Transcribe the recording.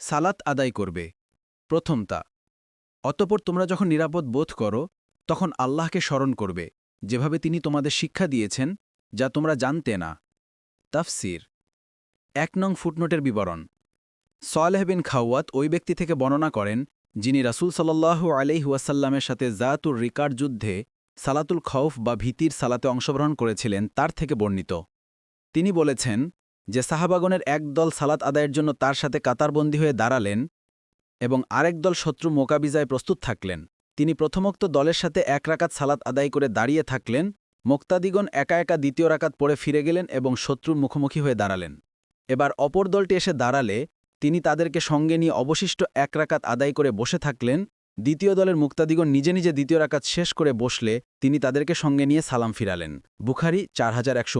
সালাত আদায় করবে। প্রথমতা, অতপর তোমরা যখন নিরাপদ বোধ করো, তখন আল্লাহকে স্মরণ করবে, যেভাবে তিনি তোমাদের শিক্ষা দিয়েছেন, যা তোমরা জানতে না। তাফসির, এক নং ফুটনোটের বিবরণ। সালেহ বিন খাওয়াত ওই ব্যক্তি থেকে বর্ণনা করেন, যিনি রাসূল সাল্লাল্লাহু আলাইহি ওয়াসাল্লামের সাথে জাতুর রিকার যুদ্ধে সালাতুল খৌফ বা ভীতির সালাতে অংশগ্রহণ করেছিলেন, তার থেকে বর্ণিত। তিনি বলেছেন যে সাহাবাগনের এক দল সালাত আদায়ের জন্য তার সাথে কাতারবন্দী হয়ে দাঁড়ালেন এবং আরেক দল শত্রু মোকাবিজায় প্রস্তুত থাকলেন। তিনি প্রথমোক্ত দলের সাথে এক রাকাত সালাত আদায় করে দাঁড়িয়ে থাকলেন। মোক্তাদিগণ একা একা দ্বিতীয় রাকাত পড়ে ফিরে গেলেন এবং শত্রুর মুখোমুখি হয়ে দাঁড়ালেন। এবার অপর দলটি এসে দাঁড়ালে তিনি তাদেরকে সঙ্গে নিয়ে অবশিষ্ট এক রাকাত আদায় করে বসে থাকলেন। দ্বিতীয় দলের মুক্তাদিগণ নিজে নিজে দ্বিতীয় রাকাত শেষ করে বসলে তিনি তাদেরকে সঙ্গে নিয়ে সালাম ফিরালেন। বুখারি চার হাজার একশো